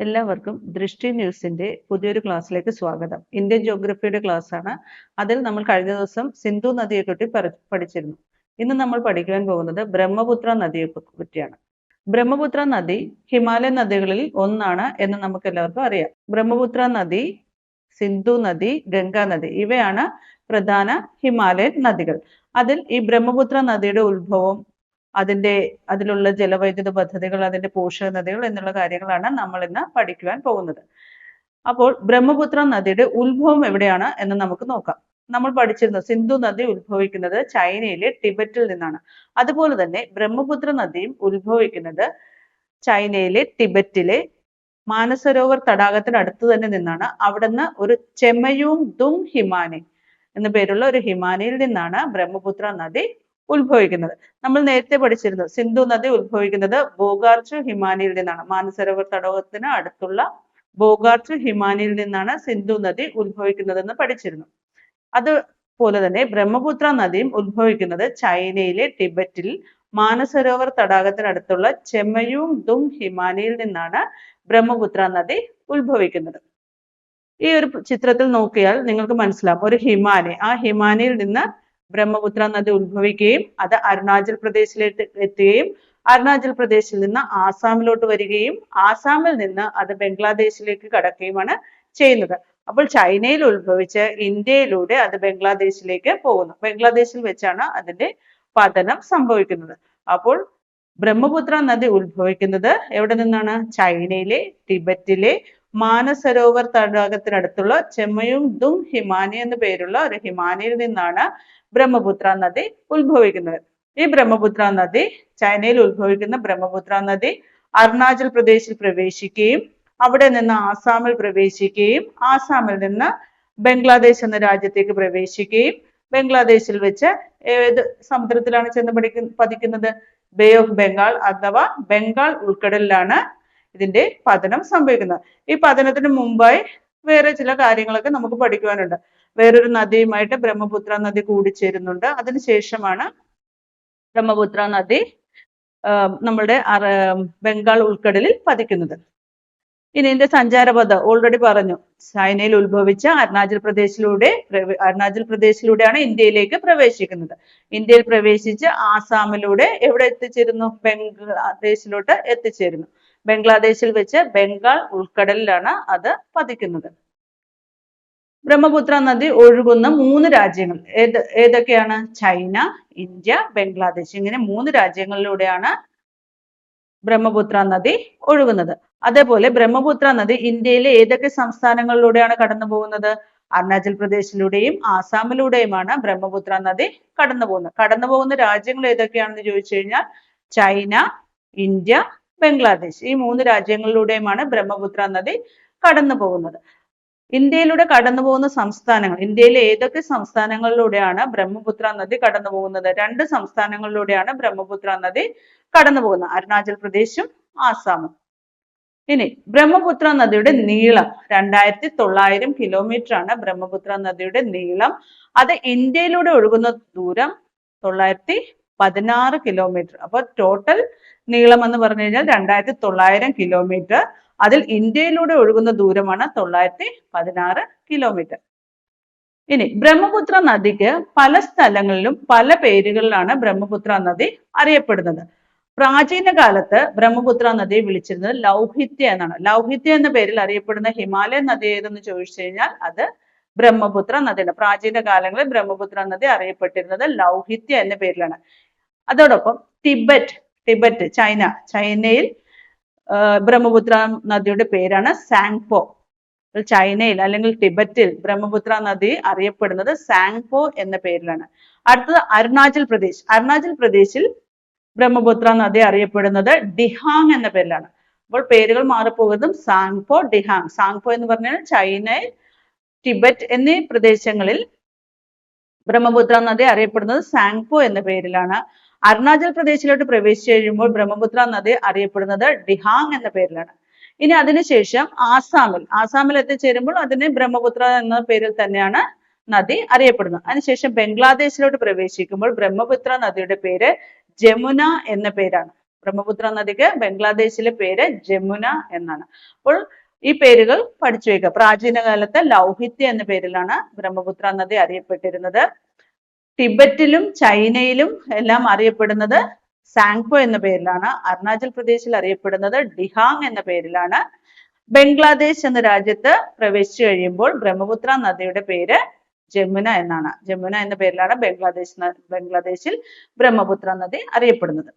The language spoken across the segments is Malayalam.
എല്ലാവർക്കും ദൃഷ്ടി ന്യൂസിന്റെ പുതിയൊരു ക്ലാസ്സിലേക്ക് സ്വാഗതം. ഇന്ത്യൻ ജോഗ്രഫിയുടെ ക്ലാസ് ആണ് അതിൽ നമ്മൾ കഴിഞ്ഞ ദിവസം സിന്ധു നദിയെ പറ്റി പഠിച്ചിരുന്നു. ഇന്ന് നമ്മൾ പഠിക്കുവാൻ പോകുന്നത് ബ്രഹ്മപുത്ര നദിയെ പറ്റിയാണ്. ബ്രഹ്മപുത്ര നദി ഹിമാലയൻ നദികളിൽ ഒന്നാണ് എന്ന് നമുക്ക് എല്ലാവർക്കും അറിയാം. ബ്രഹ്മപുത്ര നദി സിന്ധു നദി ഗംഗാ നദി ഇവയാണ് പ്രധാന ഹിമാലയൻ നദികൾ. അതിൽ ഈ ബ്രഹ്മപുത്ര നദിയുടെ ഉത്ഭവം അതിന്റെ അതിലുള്ള ജലവൈദ്യുത പദ്ധതികൾ അതിന്റെ പോഷക നദികൾ എന്നുള്ള കാര്യങ്ങളാണ് നമ്മൾ ഇന്ന് പഠിക്കുവാൻ പോകുന്നത്. അപ്പോൾ ബ്രഹ്മപുത്ര നദിയുടെ ഉത്ഭവം എവിടെയാണ് എന്ന് നമുക്ക് നോക്കാം. നമ്മൾ പഠിച്ചിരുന്നു സിന്ധു നദി ഉത്ഭവിക്കുന്നത് ചൈനയിലെ ടിബറ്റിൽ നിന്നാണ്. അതുപോലെ തന്നെ ബ്രഹ്മപുത്ര നദിയും ഉത്ഭവിക്കുന്നത് ചൈനയിലെ ടിബറ്റിലെ മാനസരോവർ തടാകത്തിനടുത്ത് തന്നെ നിന്നാണ്. അവിടുന്ന് ഒരു ചെമയൂങ് ദും ഹിമാനി എന്ന പേരുള്ള ഒരു ഹിമാനിയിൽ നിന്നാണ് ബ്രഹ്മപുത്ര നദി ഉത്ഭവിക്കുന്നത്. നമ്മൾ നേരത്തെ പഠിച്ചിരുന്നു സിന്ധു നദി ഉത്ഭവിക്കുന്നത് ബോഗാർച്ചു ഹിമാനിയിൽ നിന്നാണ്. മാനസരോവർ തടാകത്തിന് അടുത്തുള്ള ബോഗാർച്ചു ഹിമാനിയിൽ നിന്നാണ് സിന്ധു നദി ഉത്ഭവിക്കുന്നതെന്ന് പഠിച്ചിരുന്നു. അതുപോലെ തന്നെ ബ്രഹ്മപുത്ര നദിയും ഉത്ഭവിക്കുന്നത് ചൈനയിലെ ടിബറ്റിൽ മാനസരോവർ തടാകത്തിനടുത്തുള്ള ചെമയും ദും ഹിമാനിയിൽ നിന്നാണ് ബ്രഹ്മപുത്ര നദി ഉത്ഭവിക്കുന്നത്. ഈ ഒരു ചിത്രത്തിൽ നോക്കിയാൽ നിങ്ങൾക്ക് മനസ്സിലാവും. ഒരു ഹിമാനി ആ ഹിമാനിയിൽ നിന്ന് ബ്രഹ്മപുത്ര നദി ഉത്ഭവിക്കുകയും അത് അരുണാചൽ പ്രദേശിലേക്ക് എത്തുകയും അരുണാചൽ പ്രദേശിൽ നിന്ന് ആസാമിലോട്ട് വരികയും ആസാമിൽ നിന്ന് അത് ബംഗ്ലാദേശിലേക്ക് കടക്കുകയുമാണ് ചെയ്യുന്നത്. അപ്പോൾ ചൈനയിൽ ഉത്ഭവിച്ച് ഇന്ത്യയിലൂടെ അത് ബംഗ്ലാദേശിലേക്ക് പോകുന്നു. ബംഗ്ലാദേശിൽ വെച്ചാണ് അതിന്റെ പതനം സംഭവിക്കുന്നത്. അപ്പോൾ ബ്രഹ്മപുത്ര നദി ഉത്ഭവിക്കുന്നത് എവിടെ നിന്നാണ്? ചൈനയിലെ ടിബറ്റിലെ മാനസരോവർ തടാകത്തിനടുത്തുള്ള ചെമ്മയും ദും ഹിമാനി എന്ന പേരുള്ള ഒരു ഹിമാനിയിൽ നിന്നാണ് ബ്രഹ്മപുത്ര നദി ഉത്ഭവിക്കുന്നത്. ഈ ബ്രഹ്മപുത്ര നദി ചൈനയിൽ ഉത്ഭവിക്കുന്ന ബ്രഹ്മപുത്ര നദി അരുണാചൽ പ്രദേശിൽ പ്രവേശിക്കുകയും അവിടെ നിന്ന് ആസാമിൽ പ്രവേശിക്കുകയും ആസാമിൽ നിന്ന് ബംഗ്ലാദേശ് എന്ന രാജ്യത്തേക്ക് പ്രവേശിക്കുകയും ബംഗ്ലാദേശിൽ വെച്ച് ഏത് സമുദ്രത്തിലാണ് ചെന്ന് പഠിക്കുന്ന പതിക്കുന്നത്? ബേ ഓഫ് ബംഗാൾ അഥവാ ബംഗാൾ ഉൾക്കടലിലാണ് ഇതിന്റെ പതനം സംഭവിക്കുന്നത്. ഈ പതനത്തിന് മുമ്പായി വേറെ ചില കാര്യങ്ങളൊക്കെ നമുക്ക് പഠിക്കുവാനുണ്ട്. വേറൊരു നദിയുമായിട്ട് ബ്രഹ്മപുത്ര നദി കൂടിച്ചേരുന്നുണ്ട്. അതിനുശേഷമാണ് ബ്രഹ്മപുത്ര നദി നമ്മുടെ ബംഗാൾ ഉൾക്കടലിൽ പതിക്കുന്നത്. ഇനി ഇതിന്റെ സഞ്ചാരപഥ ഓൾറെഡി പറഞ്ഞു. ചൈനയിൽ ഉത്ഭവിച്ച അരുണാചൽ പ്രദേശിലൂടെ അരുണാചൽ പ്രദേശിലൂടെയാണ് ഇന്ത്യയിലേക്ക് പ്രവേശിക്കുന്നത്. ഇന്ത്യയിൽ പ്രവേശിച്ച് ആസാമിലൂടെ എവിടെ എത്തിച്ചേരുന്നു? ബംഗ്ലാദേശിലോട്ട് എത്തിച്ചേരുന്നു. ബംഗ്ലാദേശിൽ വെച്ച് ബംഗാൾ ഉൾക്കടലിലാണ് അത് പതിക്കുന്നത്. ബ്രഹ്മപുത്ര നദി ഒഴുകുന്ന മൂന്ന് രാജ്യങ്ങൾ ഏത് ഏതൊക്കെയാണ്? China India Bangladesh. ഇങ്ങനെ മൂന്ന് രാജ്യങ്ങളിലൂടെയാണ് ബ്രഹ്മപുത്ര നദി ഒഴുകുന്നത്. അതേപോലെ ബ്രഹ്മപുത്ര നദി ഇന്ത്യയിലെ ഏതൊക്കെ സംസ്ഥാനങ്ങളിലൂടെയാണ് കടന്നു പോകുന്നത്? അരുണാചൽ പ്രദേശിലൂടെയും ആസാമിലൂടെയുമാണ് ബ്രഹ്മപുത്ര നദി കടന്നു പോകുന്നത്. കടന്നു പോകുന്ന രാജ്യങ്ങൾ ഏതൊക്കെയാണെന്ന് ചോദിച്ചു കഴിഞ്ഞാൽ ചൈന ഇന്ത്യ ബംഗ്ലാദേശ്. ഈ മൂന്ന് രാജ്യങ്ങളിലൂടെയുമാണ് ബ്രഹ്മപുത്ര നദി കടന്നു പോകുന്നത്. ഇന്ത്യയിലൂടെ കടന്നു പോകുന്ന സംസ്ഥാനങ്ങൾ ഇന്ത്യയിലെ ഏതൊക്കെ സംസ്ഥാനങ്ങളിലൂടെയാണ് ബ്രഹ്മപുത്ര നദി കടന്നു പോകുന്നത്? രണ്ട് സംസ്ഥാനങ്ങളിലൂടെയാണ് ബ്രഹ്മപുത്ര നദി കടന്നു പോകുന്നത്. അരുണാചൽ പ്രദേശും ആസാമും. ഇനി ബ്രഹ്മപുത്ര നദിയുടെ നീളം രണ്ടായിരത്തി തൊള്ളായിരം കിലോമീറ്റർ ആണ് ബ്രഹ്മപുത്ര നദിയുടെ നീളം. അത് ഇന്ത്യയിലൂടെ ഒഴുകുന്ന ദൂരം തൊള്ളായിരത്തി പതിനാറ് കിലോമീറ്റർ അപ്പോൾ ടോട്ടൽ നീളം എന്ന് പറഞ്ഞു കഴിഞ്ഞാൽ രണ്ടായിരത്തി തൊള്ളായിരം കിലോമീറ്റർ അതിൽ ഇന്ത്യയിലൂടെ ഒഴുകുന്ന ദൂരമാണ് തൊള്ളായിരത്തി പതിനാറ് കിലോമീറ്റർ ഇനി ബ്രഹ്മപുത്ര നദിക്ക് പല സ്ഥലങ്ങളിലും പല പേരുകളിലാണ് ബ്രഹ്മപുത്ര നദി അറിയപ്പെടുന്നത്. പ്രാചീന കാലത്ത് ബ്രഹ്മപുത്ര നദിയെ വിളിച്ചിരുന്നത് ലൗഹിത്യ എന്നാണ്. ലൗഹിത്യ എന്ന പേരിൽ അറിയപ്പെടുന്ന ഹിമാലയൻ നദി ഏതെന്ന് ചോദിച്ചു കഴിഞ്ഞാൽ അത് ബ്രഹ്മപുത്ര നദിയാണ്. പ്രാചീന കാലങ്ങളിൽ ബ്രഹ്മപുത്ര നദി അറിയപ്പെട്ടിരുന്നത് ലൗഹിത്യ എന്ന പേരിലാണ്. അതോടൊപ്പം ടിബറ്റ് ടിബറ്റ് ചൈന ചൈനയിൽ ബ്രഹ്മപുത്ര നദിയുടെ പേരാണ് സാങ്പോ. ചൈനയിൽ അല്ലെങ്കിൽ ടിബറ്റിൽ ബ്രഹ്മപുത്ര നദി അറിയപ്പെടുന്നത് സാങ്പോ എന്ന പേരിലാണ്. അടുത്തത് അരുണാചൽ പ്രദേശ്. അരുണാചൽ പ്രദേശിൽ ബ്രഹ്മപുത്ര നദി അറിയപ്പെടുന്നത് ഡിഹാങ് എന്ന പേരിലാണ്. അപ്പോൾ പേരുകൾ മാറിപ്പോകുന്നതും സാങ്പോ ഡിഹാങ്. സാങ്പോ എന്ന് പറഞ്ഞാൽ ചൈനയിൽ ടിബറ്റ് എന്നീ പ്രദേശങ്ങളിൽ ബ്രഹ്മപുത്ര നദി അറിയപ്പെടുന്നത് സാങ്പോ എന്ന പേരിലാണ്. അരുണാചൽ പ്രദേശിലോട്ട് പ്രവേശിച്ചു കഴിയുമ്പോൾ ബ്രഹ്മപുത്ര നദി അറിയപ്പെടുന്നത് ഡിഹാങ് എന്ന പേരിലാണ്. ഇനി അതിനുശേഷം ആസാമിൽ ആസാമിൽ എത്തിച്ചേരുമ്പോൾ അതിന് ബ്രഹ്മപുത്ര എന്ന പേരിൽ തന്നെയാണ് നദി അറിയപ്പെടുന്നത്. അതിനുശേഷം ബംഗ്ലാദേശിലോട്ട് പ്രവേശിക്കുമ്പോൾ ബ്രഹ്മപുത്ര നദിയുടെ പേര് ജമുന എന്ന പേരാണ്. ബ്രഹ്മപുത്ര നദിക്ക് ബംഗ്ലാദേശിലെ പേര് ജമുന എന്നാണ്. അപ്പോൾ ഈ പേരുകൾ പഠിച്ചു വയ്ക്കുക. പ്രാചീന കാലത്ത് ലൗഹിത്യ എന്ന പേരിലാണ് ബ്രഹ്മപുത്ര നദി അറിയപ്പെട്ടിരുന്നത്. ടിബറ്റിലും ചൈനയിലും എല്ലാം അറിയപ്പെടുന്നത് സാങ്പോ എന്ന പേരിലാണ്. അരുണാചൽ പ്രദേശിൽ അറിയപ്പെടുന്നത് ഡിഹാങ് എന്ന പേരിലാണ്. ബംഗ്ലാദേശ് എന്ന രാജ്യത്ത് പ്രവേശിച്ചു കഴിയുമ്പോൾ ബ്രഹ്മപുത്ര നദിയുടെ പേര് ജമുന എന്നാണ്. ജമുന എന്ന പേരിലാണ് ബംഗ്ലാദേശ് ബംഗ്ലാദേശിൽ ബ്രഹ്മപുത്ര നദി അറിയപ്പെടുന്നത്.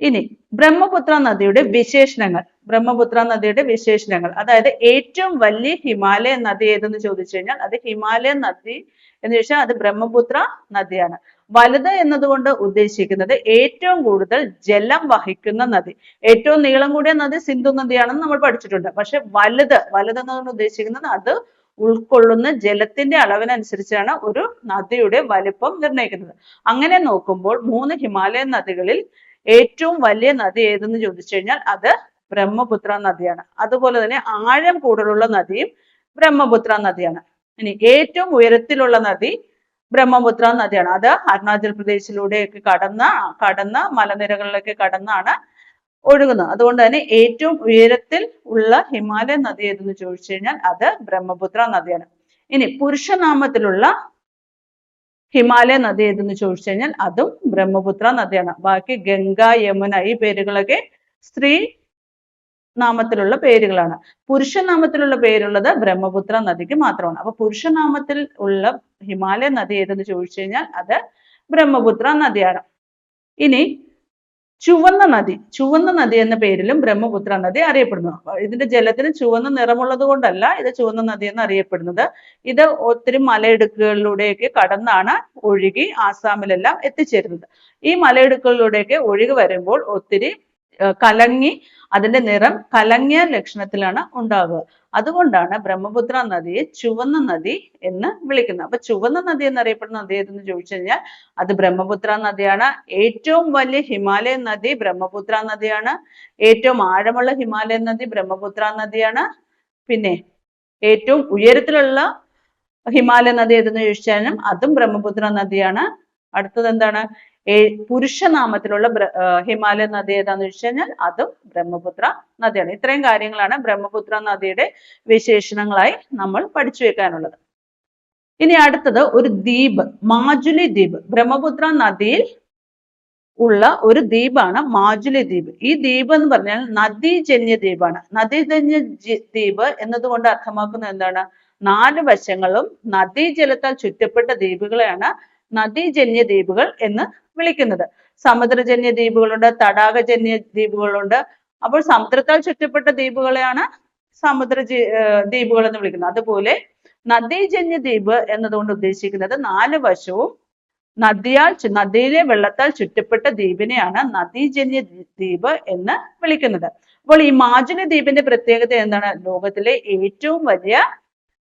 ഇനി ബ്രഹ്മപുത്ര നദിയുടെ വിശേഷണങ്ങൾ ബ്രഹ്മപുത്ര നദിയുടെ വിശേഷണങ്ങൾ. അതായത് ഏറ്റവും വലിയ ഹിമാലയൻ നദി ഏതെന്ന് ചോദിച്ചു കഴിഞ്ഞാൽ അത് ഹിമാലയൻ നദി എന്ന് ചോദിച്ചാൽ അത് ബ്രഹ്മപുത്ര നദിയാണ്. വലുത് എന്നതുകൊണ്ട് ഉദ്ദേശിക്കുന്നത് ഏറ്റവും കൂടുതൽ ജലം വഹിക്കുന്ന നദി. ഏറ്റവും നീളം കൂടിയ നദി സിന്ധു നദിയാണെന്ന് നമ്മൾ പഠിച്ചിട്ടുണ്ട്. പക്ഷെ വലുത് വലുത് എന്നതുകൊണ്ട് ഉദ്ദേശിക്കുന്നത് അത് ഉൾക്കൊള്ളുന്ന ജലത്തിന്റെ അളവിനനുസരിച്ചാണ് ഒരു നദിയുടെ വലിപ്പം നിർണയിക്കുന്നത്. അങ്ങനെ നോക്കുമ്പോൾ മൂന്ന് ഹിമാലയൻ നദികളിൽ ഏറ്റവും വലിയ നദി ഏതെന്ന് ചോദിച്ചു കഴിഞ്ഞാൽ അത് ബ്രഹ്മപുത്ര നദിയാണ്. അതുപോലെ തന്നെ ആഴം കൂടുതലുള്ള നദിയും ബ്രഹ്മപുത്ര നദിയാണ്. ഇനി ഏറ്റവും ഉയരത്തിലുള്ള നദി ബ്രഹ്മപുത്ര നദിയാണ്. അത് അരുണാചൽ പ്രദേശിലൂടെയൊക്കെ കടന്ന കടന്ന മലനിരകളിലൊക്കെ കടന്നാണ് ഒഴുകുന്നത്. അതുകൊണ്ട് തന്നെ ഏറ്റവും ഉയരത്തിൽ ഉള്ള ഹിമാലയ നദി ഏതെന്ന് ചോദിച്ചു കഴിഞ്ഞാൽ അത് ബ്രഹ്മപുത്ര നദിയാണ്. ഇനി പുരുഷനാമത്തിലുള്ള ഹിമാലയ നദി ഏതെന്ന് ചോദിച്ചു കഴിഞ്ഞാൽ അതും ബ്രഹ്മപുത്ര നദിയാണ്. ബാക്കി ഗംഗ യമുന ഈ പേരുകളൊക്കെ സ്ത്രീ നാമത്തിലുള്ള പേരുകളാണ്. പുരുഷനാമത്തിലുള്ള പേരുള്ളത് ബ്രഹ്മപുത്ര നദിക്ക് മാത്രമാണ്. അപ്പൊ പുരുഷനാമത്തിൽ ഉള്ള ഹിമാലയ നദി ഏതെന്ന് ചോദിച്ചു കഴിഞ്ഞാൽ അത് ബ്രഹ്മപുത്ര നദിയാണ്. ഇനി ചുവന്ന നദി. ചുവന്ന നദി എന്ന പേരിലും ബ്രഹ്മപുത്ര നദി അറിയപ്പെടുന്നു. ഇതിന്റെ ജലത്തിന് ചുവന്ന നിറമുള്ളത് കൊണ്ടല്ല ഇത് ചുവന്ന നദി എന്ന് അറിയപ്പെടുന്നത്. ഇത് ഒത്തിരി മലയിടുക്കുകളിലൂടെയൊക്കെ കടന്നാണ് ഒഴുകി ആസാമിലെല്ലാം എത്തിച്ചേരുന്നത്. ഈ മലയിടുക്കുകളിലൂടെയൊക്കെ ഒഴുകി വരുമ്പോൾ ഒത്തിരി കലങ്ങി അതിന്റെ നിറം കലങ്ങിയ ലക്ഷണത്തിലാണ് ഉണ്ടാവുക. അതുകൊണ്ടാണ് ബ്രഹ്മപുത്ര നദിയെ ചുവന്ന നദി എന്ന് വിളിക്കുന്നത്. അപ്പൊ ചുവന്ന നദി എന്നറിയപ്പെടുന്ന നദി ഏതെന്ന് ചോദിച്ചു കഴിഞ്ഞാൽ അത് ബ്രഹ്മപുത്ര നദിയാണ്. ഏറ്റവും വലിയ ഹിമാലയൻ നദി ബ്രഹ്മപുത്ര നദിയാണ്. ഏറ്റവും ആഴമുള്ള ഹിമാലയൻ നദി ബ്രഹ്മപുത്ര നദിയാണ്. പിന്നെ ഏറ്റവും ഉയരത്തിലുള്ള ഹിമാലയ നദി ഏതെന്ന് ചോദിച്ചാലും അതും ബ്രഹ്മപുത്ര നദിയാണ്. അടുത്തത് എന്താണ്? പുരുഷനാമത്തിലുള്ള ഹിമാലയ നദി ഏതാന്ന് വെച്ച് കഴിഞ്ഞാൽ അതും ബ്രഹ്മപുത്ര നദിയാണ്. ഇത്രയും കാര്യങ്ങളാണ് ബ്രഹ്മപുത്ര നദിയുടെ വിശേഷണങ്ങളായി നമ്മൾ പഠിച്ചു വെക്കാനുള്ളത്. ഇനി അടുത്തത് ഒരു ദ്വീപ് മാജുലി ദ്വീപ്. ബ്രഹ്മപുത്ര നദിയിൽ ഉള്ള ഒരു ദ്വീപാണ് മാജുലി ദ്വീപ്. ഈ ദ്വീപ് എന്ന് പറഞ്ഞാൽ നദീജന്യ ദ്വീപാണ്. നദീജന്യ ദ്വീപ് എന്നതുകൊണ്ട് അർത്ഥമാക്കുന്നത് എന്താണ്? നാല് വശങ്ങളും നദീജലത്താൽ ചുറ്റപ്പെട്ട ദ്വീപുകളെയാണ് നദീജന്യ ദ്വീപുകൾ എന്ന് വിളിക്കുന്നത്. സമുദ്രജന്യ ദ്വീപുകളുണ്ട് തടാകജന്യ ദ്വീപുകളുണ്ട്. അപ്പോൾ സമുദ്രത്താൽ ചുറ്റപ്പെട്ട ദ്വീപുകളെയാണ് സമുദ്ര ദ്വീപുകൾ എന്ന് വിളിക്കുന്നത്. അതുപോലെ നദീജന്യ ദ്വീപ് എന്നതുകൊണ്ട് ഉദ്ദേശിക്കുന്നത് നാല് വശവും നദിയാൽ നദിയിലെ വെള്ളത്താൽ ചുറ്റപ്പെട്ട ദ്വീപിനെയാണ് നദീജന്യ ദ്വീ- ദ്വീപ് എന്ന് വിളിക്കുന്നത്. അപ്പോൾ ഈ മാജുലി ദ്വീപിന്റെ പ്രത്യേകത എന്താണ്? ലോകത്തിലെ ഏറ്റവും വലിയ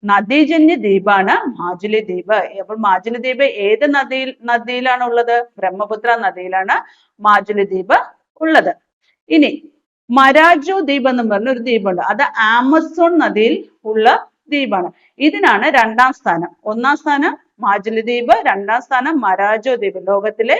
നദീജന്യ ദ്വീപാണ് മാജുലി ദ്വീപ്. അപ്പോൾ മാജുലി ദ്വീപ് ഏത് നദിയിൽ നദിയിലാണ് ഉള്ളത് ബ്രഹ്മപുത്ര നദിയിലാണ് മാജുലി ദ്വീപ് ഉള്ളത്. ഇനി മരാജോ ദ്വീപ് എന്ന് പറഞ്ഞ ഒരു ദ്വീപുണ്ട്. അത് ആമസോൺ നദിയിൽ ഉള്ള ദ്വീപാണ്. ഇതിനാണ് രണ്ടാം സ്ഥാനം. ഒന്നാം സ്ഥാനം മാജുലി ദ്വീപ് രണ്ടാം സ്ഥാനം മരാജോ ദ്വീപ്. ലോകത്തിലെ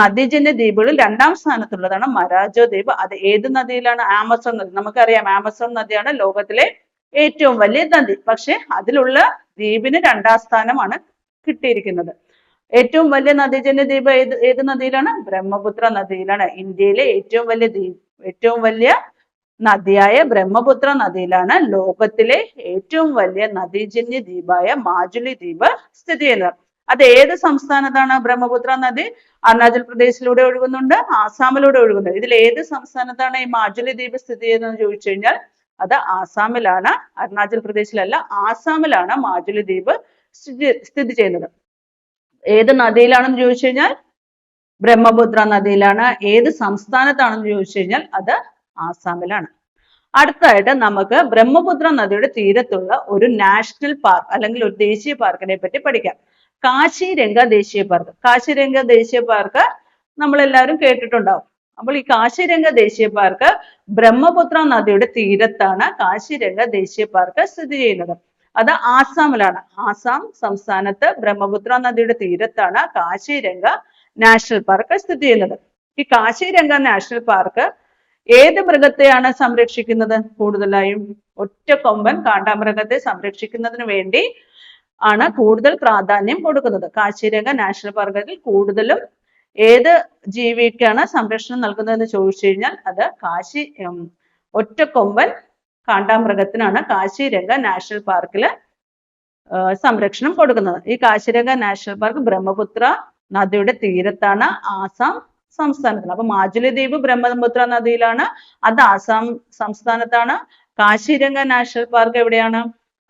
നദീജന്യ ദ്വീപുകളിൽ രണ്ടാം സ്ഥാനത്തുള്ളതാണ് മരാജോ ദ്വീപ്. അത് ഏത് നദിയിലാണ്? ആമസോൺ നദി. നമുക്കറിയാം ആമസോൺ നദിയാണ് ലോകത്തിലെ ഏറ്റവും വലിയ നദി പക്ഷെ അതിലുള്ള ദ്വീപിന് രണ്ടാം സ്ഥാനമാണ് കിട്ടിയിരിക്കുന്നത്. ഏറ്റവും വലിയ നദീജന്യ ദ്വീപ് ഏത് ഏത് നദിയിലാണ്? ബ്രഹ്മപുത്ര നദിയിലാണ്. ഇന്ത്യയിലെ ഏറ്റവും വലിയ ദ്വീപ് ഏറ്റവും വലിയ നദിയായ ബ്രഹ്മപുത്ര നദിയിലാണ് ലോകത്തിലെ ഏറ്റവും വലിയ നദീജന്യ ദ്വീപായ മാജുലി ദ്വീപ് സ്ഥിതി ചെയ്യുന്നത്. അത് ഏത് സംസ്ഥാനത്താണ് ബ്രഹ്മപുത്ര നദി? അരുണാചൽ പ്രദേശിലൂടെ ഒഴുകുന്നുണ്ട് ആസാമിലൂടെ ഒഴുകുന്നുണ്ട്. ഇതിൽ ഏത് സംസ്ഥാനത്താണ് ഈ മാജുലി ദ്വീപ് സ്ഥിതി ചെയ്യുന്നതെന്ന് ചോദിച്ചു കഴിഞ്ഞാൽ അത് ആസാമിലാണ് അരുണാചൽ പ്രദേശിലല്ല ആസാമിലാണ് മാജുലി ദ്വീപ് സ്ഥിതി സ്ഥിതി ചെയ്യുന്നത്. ഏത് നദിയിലാണെന്ന് ചോദിച്ചു കഴിഞ്ഞാൽ? ബ്രഹ്മപുത്ര നദിയിലാണ്. ഏത് സംസ്ഥാനത്താണെന്ന് ചോദിച്ചു കഴിഞ്ഞാൽ അത് ആസാമിലാണ്. അടുത്തതായിട്ട് നമുക്ക് ബ്രഹ്മപുത്ര നദിയുടെ തീരത്തുള്ള ഒരു നാഷണൽ പാർക്ക് അല്ലെങ്കിൽ ഒരു ദേശീയ പാർക്കിനെ പറ്റി പഠിക്കാം. കാശിരംഗ ദേശീയ പാർക്ക്. കാശിരംഗ ദേശീയ പാർക്ക് നമ്മളെല്ലാവരും കേട്ടിട്ടുണ്ടാവും. അപ്പോൾ ഈ കാശിരംഗ ദേശീയ പാർക്ക് ബ്രഹ്മപുത്ര നദിയുടെ തീരത്താണ് കാശിരംഗ ദേശീയ പാർക്ക് സ്ഥിതി ചെയ്യുന്നത്. അത് ആസാമിലാണ്. ആസാം സംസ്ഥാനത്ത് ബ്രഹ്മപുത്ര നദിയുടെ തീരത്താണ് കാശിരംഗ നാഷണൽ പാർക്ക് സ്ഥിതി ചെയ്യുന്നത്. ഈ കാശിരംഗ നാഷണൽ പാർക്ക് ഏത് മൃഗത്തെയാണ് സംരക്ഷിക്കുന്നത്? കൂടുതലായും ഒറ്റക്കൊമ്പൻ കാണ്ടാമൃഗത്തെ സംരക്ഷിക്കുന്നതിന് വേണ്ടി ആണ് കൂടുതൽ പ്രാധാന്യം കൊടുക്കുന്നത്. കാശിരംഗ നാഷണൽ പാർക്കിൽ കൂടുതലും ഏത് ജീവിക്കാണ് സംരക്ഷണം നൽകുന്നതെന്ന് ചോദിച്ചു കഴിഞ്ഞാൽ അത് കാശി ഒറ്റക്കൊമ്പൻ കാണ്ടാമൃഗത്തിനാണ്. കാശിരംഗ നാഷണൽ പാർക്കിൽ സംരക്ഷണം കൊടുക്കുന്നത്. ഈ കാശിരംഗ നാഷണൽ പാർക്ക് ബ്രഹ്മപുത്ര നദിയുടെ തീരത്താണ് ആസാം സംസ്ഥാനത്തിൽ അപ്പൊ മാജുലി ദ്വീപ് ബ്രഹ്മപുത്ര നദിയിലാണ്. അത് ആസാം സംസ്ഥാനത്താണ്. കാശിരംഗ നാഷണൽ പാർക്ക് എവിടെയാണ്?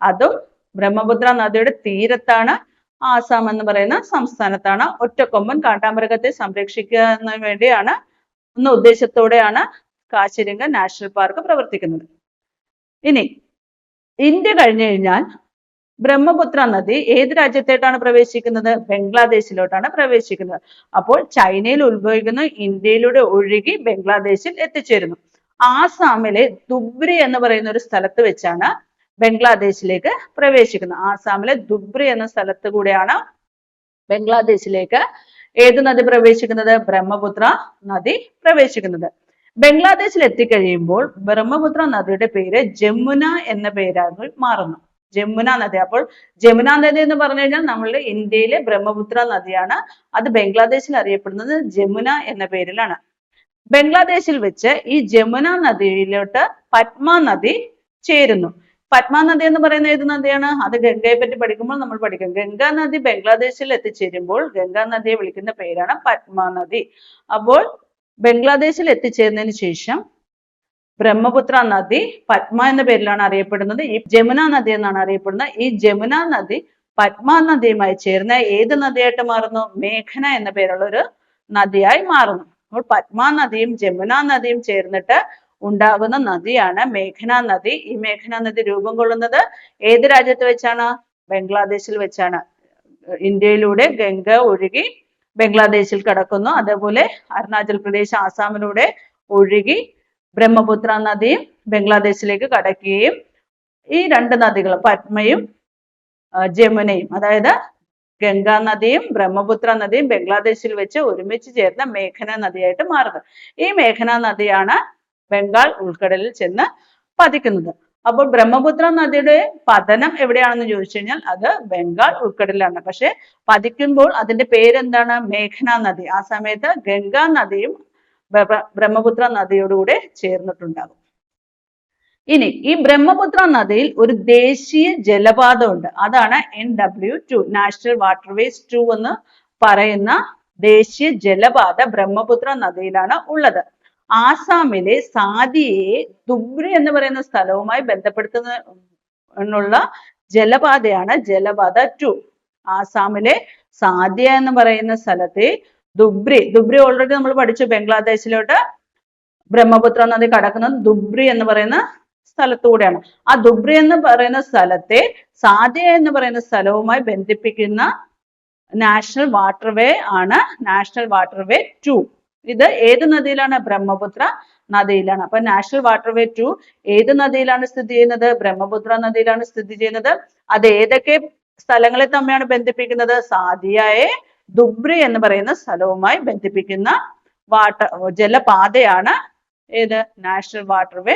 അതും ബ്രഹ്മപുത്ര നദിയുടെ തീരത്താണ്. ആസാം എന്ന് പറയുന്ന സംസ്ഥാനത്താണ് ഒറ്റക്കൊമ്പൻ കാട്ടാമൃഗത്തെ സംരക്ഷിക്കുന്നതിന് വേണ്ടിയാണ് എന്ന ഉദ്ദേശത്തോടെയാണ് കാശിരംഗ നാഷണൽ പാർക്ക് പ്രവർത്തിക്കുന്നത്. ഇനി ഇന്ത്യ കഴിഞ്ഞു കഴിഞ്ഞാൽ ബ്രഹ്മപുത്ര നദി ഏത് രാജ്യത്തേക്കാണ് പ്രവേശിക്കുന്നത്? ബംഗ്ലാദേശിലോട്ടാണ് പ്രവേശിക്കുന്നത്. അപ്പോൾ ചൈനയിൽ ഉത്ഭവിക്കുന്ന ഇന്ത്യയിലൂടെ ഒഴുകി ബംഗ്ലാദേശിൽ എത്തിച്ചേരുന്നു. ആസാമിലെ ദുബ്രി എന്ന് പറയുന്ന ഒരു സ്ഥലത്ത് വെച്ചാണ് ബംഗ്ലാദേശിലേക്ക് പ്രവേശിക്കുന്നു. ആസാമിലെ ദുബ്രി എന്ന സ്ഥലത്ത് കൂടെയാണ് ബംഗ്ലാദേശിലേക്ക് ഏത് നദി പ്രവേശിക്കുന്നത്? ബ്രഹ്മപുത്ര നദി പ്രവേശിക്കുന്നത്. ബംഗ്ലാദേശിൽ എത്തിക്കഴിയുമ്പോൾ ബ്രഹ്മപുത്ര നദിയുടെ പേര് ജമുന എന്ന പേരായി മാറുന്നു. ജമുന നദി. അപ്പോൾ ജമുന നദി എന്ന് പറഞ്ഞു കഴിഞ്ഞാൽ നമ്മളുടെ ഇന്ത്യയിലെ ബ്രഹ്മപുത്ര നദിയാണ്. അത് ബംഗ്ലാദേശിൽ അറിയപ്പെടുന്നത് ജമുന എന്ന പേരിലാണ്. ബംഗ്ലാദേശിൽ വെച്ച് ഈ ജമുന നദിയിലോട്ട് പത്മ നദി ചേരുന്നു. പത്മ നദി എന്ന് പറയുന്ന ഏത് നദിയാണ്? അത് ഗംഗയെ പറ്റി പഠിക്കുമ്പോൾ നമ്മൾ പഠിക്കും. ഗംഗാ നദി ബംഗ്ലാദേശിൽ എത്തിച്ചേരുമ്പോൾ ഗംഗാ നദിയെ വിളിക്കുന്ന പേരാണ് പത്മ നദി അപ്പോൾ ബംഗ്ലാദേശിൽ എത്തിച്ചേർന്നതിന് ശേഷം ബ്രഹ്മപുത്ര നദി പത്മ എന്ന പേരിലാണ് അറിയപ്പെടുന്നത്. ഈ ജമുന നദി എന്നാണ് അറിയപ്പെടുന്നത്. ഈ ജമുന നദി പത്മ നദിയുമായി ചേർന്ന ഏത് നദിയായിട്ട് മാറുന്നു? മേഘന എന്ന പേരുള്ള ഒരു നദിയായി മാറുന്നു. അപ്പോൾ പത്മ നദിയും ജമുന നദിയും ചേർന്നിട്ട് ഉണ്ടാകുന്ന നദിയാണ് മേഘന നദി. ഈ മേഘന നദി രൂപം കൊള്ളുന്നത് ഏത് രാജ്യത്ത് വെച്ചാണ്? ബംഗ്ലാദേശിൽ വെച്ചാണ്. ഇന്ത്യയിലൂടെ ഗംഗ ഒഴുകി ബംഗ്ലാദേശിൽ കടക്കുന്നു. അതേപോലെ അരുണാചൽ പ്രദേശ് ആസാമിലൂടെ ഒഴുകി ബ്രഹ്മപുത്ര നദിയും ബംഗ്ലാദേശിലേക്ക് കടക്കുകയും ഈ രണ്ട് നദികളും പത്മയും ജമുനയും അതായത് ഗംഗാ നദിയും ബ്രഹ്മപുത്ര നദിയും ബംഗ്ലാദേശിൽ വെച്ച് ഒരുമിച്ച് ചേർന്ന മേഘന നദിയായിട്ട് മാറുന്നത് ഈ മേഘന നദിയാണ് ബംഗാൾ ഉൾക്കടലിൽ ചെന്ന് പതിക്കുന്നത്. അപ്പോൾ ബ്രഹ്മപുത്ര നദിയുടെ പതനം എവിടെയാണെന്ന് ചോദിച്ചു കഴിഞ്ഞാൽ അത് ബംഗാൾ ഉൾക്കടലിലാണ്. പക്ഷെ പതിക്കുമ്പോൾ അതിന്റെ പേരെന്താണ്? മേഘന നദി. ആ സമയത്ത് ഗംഗാ നദിയും ബ്രഹ്മപുത്ര നദിയോടുകൂടെ ചേർന്നിട്ടുണ്ടാകും. ഇനി ഈ ബ്രഹ്മപുത്ര നദിയിൽ ഒരു ദേശീയ ജലപാതമുണ്ട്. അതാണ് N W two national waterways two എന്ന് പറയുന്ന ദേശീയ ജലപാത ബ്രഹ്മപുത്ര നദിയിലാണ് ഉള്ളത്. ആസാമിലെ സാദിയെ ദുബ്രി എന്ന് പറയുന്ന സ്ഥലവുമായി ബന്ധപ്പെടുത്തുന്ന ജലപാതയാണ് ജലപാത ടു. ആസാമിലെ സാദിയ എന്ന് പറയുന്ന സ്ഥലത്തെ ദുബ്രി ദുബ്രി ഓൾറെഡി നമ്മൾ പഠിച്ചു ബംഗ്ലാദേശിലോട്ട്. ബ്രഹ്മപുത്ര നദി കടക്കുന്ന ദുബ്രി എന്ന് പറയുന്ന സ്ഥലത്തൂടെയാണ്. ആ ദുബ്രി എന്ന് പറയുന്ന സ്ഥലത്തെ സാദിയ എന്ന് പറയുന്ന സ്ഥലവുമായി ബന്ധിപ്പിക്കുന്ന നാഷണൽ വാട്ടർവേ ആണ് നാഷണൽ വാട്ടർവേ ടു. ഇത് ഏത് നദിയിലാണ് ബ്രഹ്മപുത്ര നദിയിലാണ്? അപ്പൊ നാഷണൽ വാട്ടർവേ ടു ഏത് നദിയിലാണ് സ്ഥിതി ചെയ്യുന്നത്? ബ്രഹ്മപുത്ര നദിയിലാണ് സ്ഥിതി ചെയ്യുന്നത്. അത് ഏതൊക്കെ സ്ഥലങ്ങളെ തമ്മിലാണ് ബന്ധിപ്പിക്കുന്നത്? സാദിയയെ ദുബ്രി എന്ന് പറയുന്ന സ്ഥലവുമായി ബന്ധിപ്പിക്കുന്ന വാട്ടർ ജലപാതയാണ് ഏത്? National waterway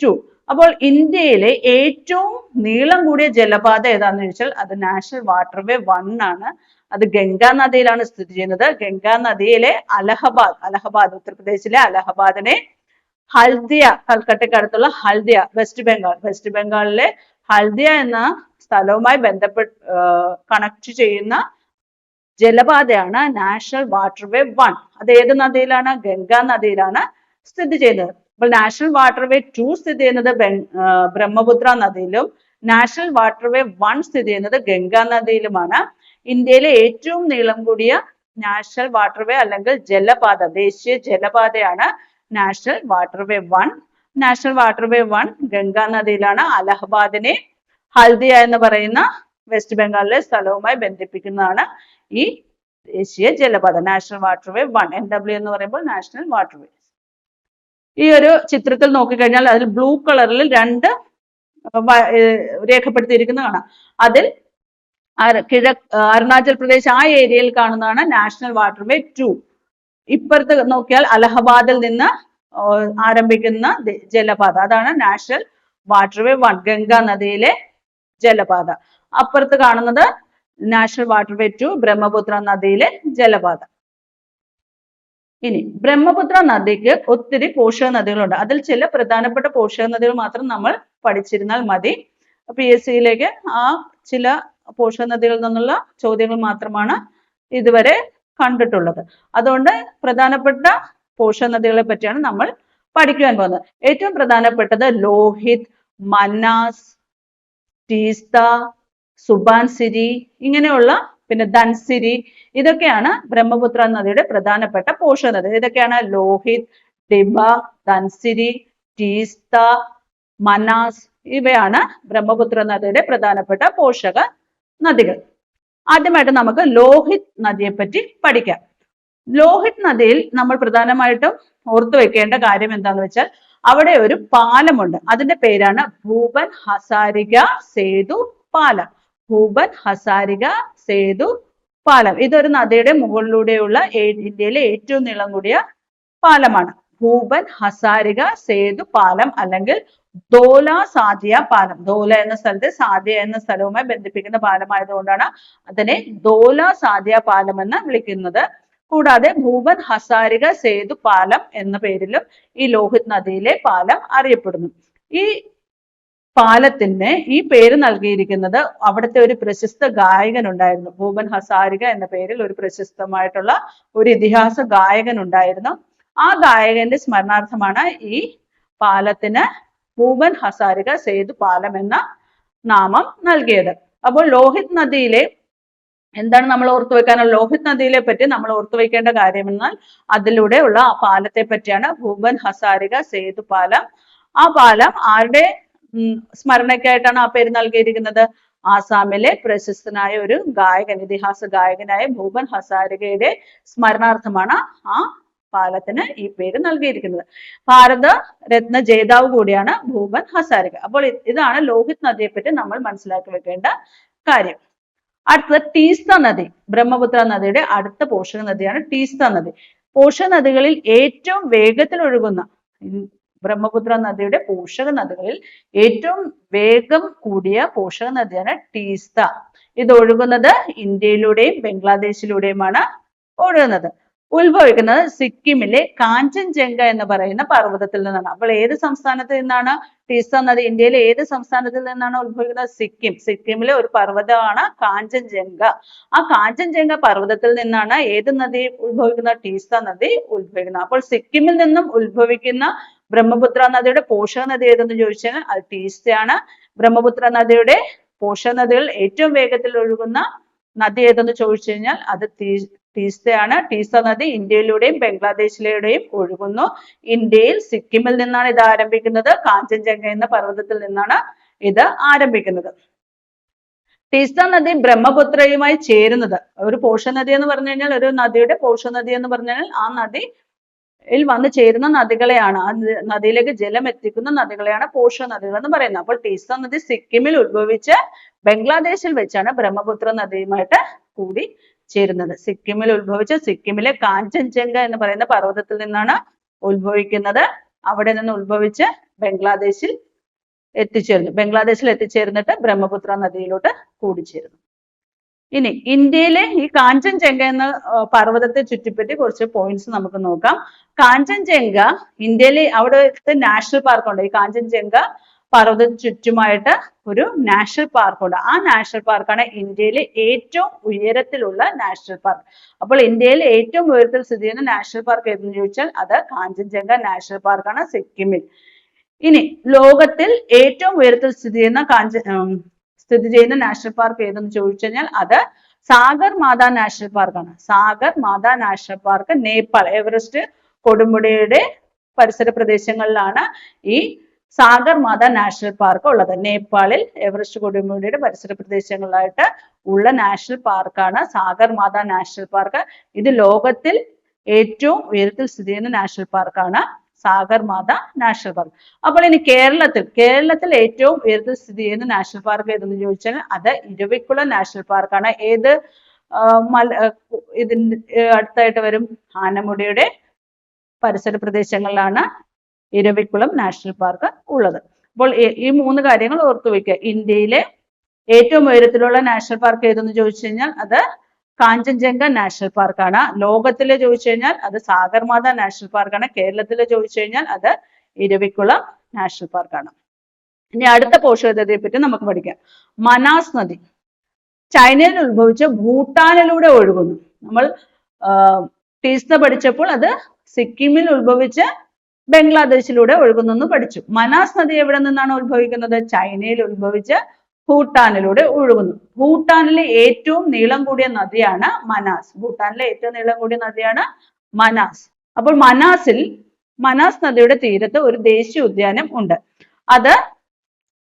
two. അപ്പോൾ ഇന്ത്യയിലെ ഏറ്റവും നീളം കൂടിയ ജലപാത ഏതാണെന്ന് ചോദിച്ചാൽ അത് നാഷണൽ വാട്ടർവേ വൺ ആണ്. അത് ഗംഗാ നദിയിലാണ് സ്ഥിതി ചെയ്യുന്നത്. ഗംഗാ നദിയിലെ അലഹബാദ് അലഹബാദ് ഉത്തർപ്രദേശിലെ അലഹബാദിനെ ഹൽദിയ കൽക്കട്ടയ്ക്ക് അടുത്തുള്ള ഹൽദിയ വെസ്റ്റ് ബംഗാൾ. വെസ്റ്റ് ബംഗാളിലെ ഹൽദിയ എന്ന സ്ഥലവുമായി ബന്ധപ്പെട്ട് കണക്ട് ചെയ്യുന്ന ജലപാതയാണ് നാഷണൽ വാട്ടർവേ വൺ. അത് ഏത് നദിയിലാണ്? ഗംഗാ നദിയിലാണ് സ്ഥിതി ചെയ്യുന്നത്. അപ്പോൾ നാഷണൽ വാട്ടർവേ ടു സ്ഥിതി ചെയ്യുന്നത് ബ്രഹ്മപുത്ര നദിയിലും നാഷണൽ വാട്ടർവേ വൺ സ്ഥിതി ചെയ്യുന്നത് ഗംഗാ നദിയിലുമാണ്. ഇന്ത്യയിലെ ഏറ്റവും നീളം കൂടിയ നാഷണൽ വാട്ടർവേ അല്ലെങ്കിൽ ജലപാത ദേശീയ ജലപാതയാണ് national waterway one national waterway one Ganga നദിയിലാണ് അലഹബാദിനെ ഹൽദിയ എന്ന് പറയുന്ന വെസ്റ്റ് ബംഗാളിലെ സ്ഥലവുമായി ബന്ധിപ്പിക്കുന്നതാണ് ഈ ദേശീയ ജലപാത national waterway one N W എന്ന് പറയുമ്പോൾ നാഷണൽ വാട്ടർവേ ഈ ഒരു ചിത്രത്തിൽ നോക്കിക്കഴിഞ്ഞാൽ അതിൽ ബ്ലൂ കളറിൽ രണ്ട് രേഖപ്പെടുത്തിയിരിക്കുന്ന കാണാം അതിൽ കിഴക്ക് അരുണാചൽ പ്രദേശ് ആ ഏരിയയിൽ കാണുന്നതാണ് നാഷണൽ വാട്ടർവേ ടു. ഇപ്പുറത്ത് നോക്കിയാൽ അലഹബാദിൽ നിന്ന് ആരംഭിക്കുന്ന ജലപാത. അതാണ് നാഷണൽ വാട്ടർവേ വൺ ഗംഗ നദിയിലെ ജലപാത. അപ്പുറത്ത് കാണുന്നത് നാഷണൽ വാട്ടർവേ ടു ബ്രഹ്മപുത്ര നദിയിലെ ജലപാത. ഇനി ബ്രഹ്മപുത്ര നദിക്ക് ഒത്തിരി പോഷക നദികളുണ്ട്. അതിൽ ചില പ്രധാനപ്പെട്ട പോഷക നദികൾ മാത്രം നമ്മൾ പഠിച്ചിരുന്നാൽ മതി. പി എസ് സിയിലേക്ക് ആ ചില പോഷക നദികളിൽ നിന്നുള്ള ചോദ്യങ്ങൾ മാത്രമാണ് ഇതുവരെ കണ്ടിട്ടുള്ളത്. അതുകൊണ്ട് പ്രധാനപ്പെട്ട പോഷക നദികളെ പറ്റിയാണ് നമ്മൾ പഠിക്കുവാൻ പോകുന്നത്. ഏറ്റവും പ്രധാനപ്പെട്ടത് ലോഹിത് മനാസ് ടീസ്ത സുബാൻസിരി ഇങ്ങനെയുള്ള പിന്നെ ധൻസിരി ഇതൊക്കെയാണ് ബ്രഹ്മപുത്ര നദിയുടെ പ്രധാനപ്പെട്ട പോഷക നദി. ഇതൊക്കെയാണ് ലോഹിത് ഡിബ ധൻസിരി ടീസ്ത മനാസ് ഇവയാണ് ബ്രഹ്മപുത്ര നദിയുടെ പ്രധാനപ്പെട്ട പോഷക നദികൾ. ആദ്യമായിട്ട് നമുക്ക് ലോഹിത് നദിയെ പറ്റി പഠിക്കാം. ലോഹിത് നദിയിൽ നമ്മൾ പ്രധാനമായിട്ടും ഓർത്തു വെക്കേണ്ട കാര്യം എന്താന്ന് വെച്ചാൽ അവിടെ ഒരു പാലമുണ്ട്. അതിന്റെ പേരാണ് ഭൂപൻ ഹസാരിക സേതു പാലം. ഭൂപൻ ഹസാരിക സേതു പാലം. ഇതൊരു നദിയുടെ മുകളിലൂടെയുള്ള ഇന്ത്യയിലെ ഏറ്റവും നീളം കൂടിയ പാലമാണ്. ഭൂപൻ ഹസാരിക സേതു പാലം അല്ലെങ്കിൽ ദോല സാദിയ പാലം. ദോല എന്ന സ്ഥലത്തെ സാദിയ എന്ന സ്ഥലവുമായി ബന്ധിപ്പിക്കുന്ന പാലമായതുകൊണ്ടാണ് അതിനെ ദോല സാദിയ പാലം എന്ന് വിളിക്കുന്നത്. കൂടാതെ ഭൂപൻ ഹസാരിക സേതു പാലം എന്ന പേരിലും ഈ ലോഹിത് നദിയിലെ പാലം അറിയപ്പെടുന്നു. ഈ പാലത്തിന് ഈ പേര് നൽകിയിരിക്കുന്നത് അവിടുത്തെ ഒരു പ്രശസ്ത ഗായകൻ ഉണ്ടായിരുന്നു ഭൂപൻ ഹസാരിക എന്ന പേരിൽ ഒരു പ്രശസ്തമായിട്ടുള്ള ഒരു ഇതിഹാസ ഗായകൻ ഉണ്ടായിരുന്നു ആ ഗായകന്റെ സ്മരണാർത്ഥമാണ് ഈ പാലത്തിന് ഭൂപൻ ഹസാരിക സേതു പാലം എന്ന നാമം നൽകിയത്. അപ്പോൾ ലോഹിത് നദിയിലെ എന്താണ് നമ്മൾ ഓർത്തു വെക്കാനുള്ള ലോഹിത് നദിയിലെ പറ്റി നമ്മൾ ഓർത്തു വെക്കേണ്ട കാര്യം എന്നാൽ അതിലൂടെ ഉള്ള ആ പാലത്തെ പറ്റിയാണ് ഭൂപൻ ഹസാരിക സേതു പാലം. ആ പാലം ആരുടെ സ്മരണയ്ക്കായിട്ടാണ് ആ പേര് നൽകിയിരിക്കുന്നത്? ആസാമിലെ പ്രശസ്തനായ ഒരു ഗായകൻ ഇതിഹാസ ഗായകനായ ഭൂപൻ ഹസാരികയുടെ സ്മരണാർത്ഥമാണ് ആ പാലത്തിന് ഈ പേര് നൽകിയിരിക്കുന്നത്. ഭാരത രത്ന ജേതാവ് കൂടിയാണ് ഭൂപൻ ഹസാരിക. അപ്പോൾ ഇതാണ് ലോഹിത് നദിയെ പറ്റി നമ്മൾ മനസ്സിലാക്കി വെക്കേണ്ട കാര്യം. അടുത്തത് ടീസ്ത നദി. ബ്രഹ്മപുത്ര നദിയുടെ അടുത്ത പോഷക നദിയാണ് ടീസ്ത നദി. പോഷക നദികളിൽ ഏറ്റവും വേഗത്തിൽ ഒഴുകുന്ന ബ്രഹ്മപുത്ര നദിയുടെ പോഷക നദികളിൽ ഏറ്റവും വേഗം കൂടിയ പോഷക നദിയാണ് ടീസ്ത. ഇത് ഒഴുകുന്നത് ഇന്ത്യയിലൂടെയും ബംഗ്ലാദേശിലൂടെയുമാണ് ഒഴുകുന്നത്. ഉത്ഭവിക്കുന്നത് സിക്കിമിലെ കാഞ്ചൻജംഗ എന്ന് പറയുന്ന പർവതത്തിൽ നിന്നാണ്. അപ്പോൾ ഏത് സംസ്ഥാനത്ത് നിന്നാണ് ടീസ്ത നദി ഇന്ത്യയിലെ ഏത് സംസ്ഥാനത്തിൽ നിന്നാണ് ഉത്ഭവിക്കുന്നത്? സിക്കിം. സിക്കിമിലെ ഒരു പർവതമാണ് കാഞ്ചൻജംഗ. ആ കാഞ്ചൻജംഗ പർവതത്തിൽ നിന്നാണ് ഏത് നദി ഉത്ഭവിക്കുന്നത് ടീസ്ത നദി ഉത്ഭവിക്കുന്നത്. അപ്പോൾ സിക്കിമിൽ നിന്നും ഉത്ഭവിക്കുന്ന ബ്രഹ്മപുത്ര നദിയുടെ പോഷക നദി ഏതെന്ന് ചോദിച്ചാൽ അത് ടീസ്തയാണ് ബ്രഹ്മപുത്ര നദിയുടെ പോഷക നദികൾ ഏറ്റവും വേഗത്തിൽ ഒഴുകുന്ന നദി ഏതെന്ന് ചോദിച്ചു കഴിഞ്ഞാൽ അത് ടീസ്തയാണ് ടീസ നദി ഇന്ത്യയിലൂടെയും ബംഗ്ലാദേശിലൂടെയും ഒഴുകുന്നു. ഇന്ത്യയിൽ സിക്കിമിൽ നിന്നാണ് ഇത് ആരംഭിക്കുന്നത്. കാഞ്ചൻജംഗ എന്ന പർവതത്തിൽ നിന്നാണ് ഇത് ആരംഭിക്കുന്നത്. ടീസ്ത നദി ബ്രഹ്മപുത്രയുമായി ചേരുന്നത്. ഒരു പോഷ നദി എന്ന് പറഞ്ഞു കഴിഞ്ഞാൽ ഒരു നദിയുടെ പോഷ നദി എന്ന് പറഞ്ഞു കഴിഞ്ഞാൽ ആ നദി വന്നു ചേരുന്ന നദികളെയാണ്. ആ നദിയിലേക്ക് ജലം എത്തിക്കുന്ന നദികളെയാണ് പോഷ നദികൾ എന്ന് പറയുന്നത്. അപ്പോൾ ടീസ്ത നദി സിക്കിമിൽ ഉത്ഭവിച്ച് ബംഗ്ലാദേശിൽ വെച്ചാണ് ബ്രഹ്മപുത്ര നദിയുമായിട്ട് കൂടി ചേരുന്നത്. സിക്കിമിൽ ഉത്ഭവിച്ച സിക്കിമിലെ കാഞ്ചൻജംഗ എന്ന് പറയുന്ന പർവതത്തിൽ നിന്നാണ് ഉത്ഭവിക്കുന്നത്. അവിടെ നിന്ന് ഉത്ഭവിച്ച് ബംഗ്ലാദേശിൽ എത്തിച്ചേർന്നു ബംഗ്ലാദേശിൽ എത്തിച്ചേർന്നിട്ട് ബ്രഹ്മപുത്ര നദിയിലോട്ട് കൂടിച്ചേരുന്നു. ഇനി ഇന്ത്യയിലെ ഈ കാഞ്ചൻജംഗ എന്ന പർവതത്തെ ചുറ്റിപ്പറ്റി കുറച്ച് പോയിന്റ്സ് നമുക്ക് നോക്കാം. കാഞ്ചൻജംഗ ഇന്ത്യയിലെ അവിടുത്തെ നാഷണൽ പാർക്ക് ഉണ്ട് ഈ കാഞ്ചൻജംഗ പർവതത്തിന് ചുറ്റുമായിട്ട് ഒരു നാഷണൽ പാർക്കുണ്ട് ആ നാഷണൽ പാർക്കാണ് ഇന്ത്യയിലെ ഏറ്റവും ഉയരത്തിലുള്ള നാഷണൽ പാർക്ക്. അപ്പോൾ ഇന്ത്യയിലെ ഏറ്റവും ഉയരത്തിൽ സ്ഥിതി ചെയ്യുന്ന നാഷണൽ പാർക്ക് ഏതെന്ന് ചോദിച്ചാൽ അത് കാഞ്ചൻജംഗ നാഷണൽ പാർക്കാണ് സിക്കിമിൽ. ഇനി ലോകത്തിൽ ഏറ്റവും ഉയരത്തിൽ സ്ഥിതി ചെയ്യുന്ന കാഞ്ച സ്ഥിതി ചെയ്യുന്ന നാഷണൽ പാർക്ക് ഏതെന്ന് ചോദിച്ചു കഴിഞ്ഞാൽ അത് സാഗർ മാതാ നാഷണൽ പാർക്കാണ്. Sagar Matha national park Nepal Everest കൊടുമുടിയുടെ പരിസര പ്രദേശങ്ങളിലാണ് ഈ സാഗർ മാതാ നാഷണൽ പാർക്ക് ഉള്ളത്. നേപ്പാളിൽ എവറസ്റ്റ് കൊടുമുടിയുടെ പരിസര പ്രദേശങ്ങളിലായിട്ട് ഉള്ള നാഷണൽ പാർക്കാണ് സാഗർ മാതാ നാഷണൽ പാർക്ക്. ഇത് ലോകത്തിൽ ഏറ്റവും ഉയരത്തിൽ സ്ഥിതി ചെയ്യുന്ന നാഷണൽ പാർക്കാണ് സാഗർ മാത നാഷണൽ പാർക്ക്. അപ്പോൾ ഇനി കേരളത്തിൽ കേരളത്തിൽ ഏറ്റവും ഉയരത്തിൽ സ്ഥിതി ചെയ്യുന്ന നാഷണൽ പാർക്ക് ഏതെന്ന് ചോദിച്ചാൽ അത് ഇരവിക്കുളം നാഷണൽ പാർക്കാണ്. ഏത് മല ഇതിന്റെ അടുത്തായിട്ട് വരും? ആനമുടിയുടെ പരിസര പ്രദേശങ്ങളിലാണ് ഇരവിക്കുളം നാഷണൽ പാർക്ക് ഉള്ളത്. അപ്പോൾ ഈ- മൂന്ന് കാര്യങ്ങൾ ഓർത്തു വയ്ക്കുക ഇന്ത്യയിലെ ഏറ്റവും ഉയരത്തിലുള്ള നാഷണൽ പാർക്ക് ഏതെന്ന് ചോദിച്ചു കഴിഞ്ഞാൽ അത് കാഞ്ചൻജംഗ നാഷണൽ പാർക്കാണ്. ലോകത്തിലെ ചോദിച്ചു കഴിഞ്ഞാൽ അത് സാഗർമാത നാഷണൽ പാർക്കാണ്. കേരളത്തിലെ ചോദിച്ചു കഴിഞ്ഞാൽ അത് ഇരവിക്കുളം നാഷണൽ പാർക്കാണ്. ഇനി അടുത്ത പോഷകതയെ പറ്റി നമുക്ക് പഠിക്കാം. മനാസ് നദി. ചൈനയിൽ ഉത്ഭവിച്ച് ഭൂട്ടാനിലൂടെ ഒഴുകുന്നു. നമ്മൾ ടീസ്ത പഠിച്ചപ്പോൾ അത് സിക്കിമിൽ ഉത്ഭവിച്ച് ബംഗ്ലാദേശിലൂടെ ഒഴുകുന്നു എന്ന് പഠിച്ചു. മനാസ് നദി എവിടെ നിന്നാണ് ഉത്ഭവിക്കുന്നത്? ചൈനയിൽ ഉത്ഭവിച്ച് ഭൂട്ടാനിലൂടെ ഒഴുകുന്നു. ഭൂട്ടാനിലെ ഏറ്റവും നീളം കൂടിയ നദിയാണ് മനാസ്. ഭൂട്ടാനിലെ ഏറ്റവും നീളം കൂടിയ നദിയാണ് മനാസ്. അപ്പോൾ മനാസിൽ മനാസ് നദിയുടെ തീരത്ത് ഒരു ദേശീയ ഉദ്യാനം ഉണ്ട്. അത്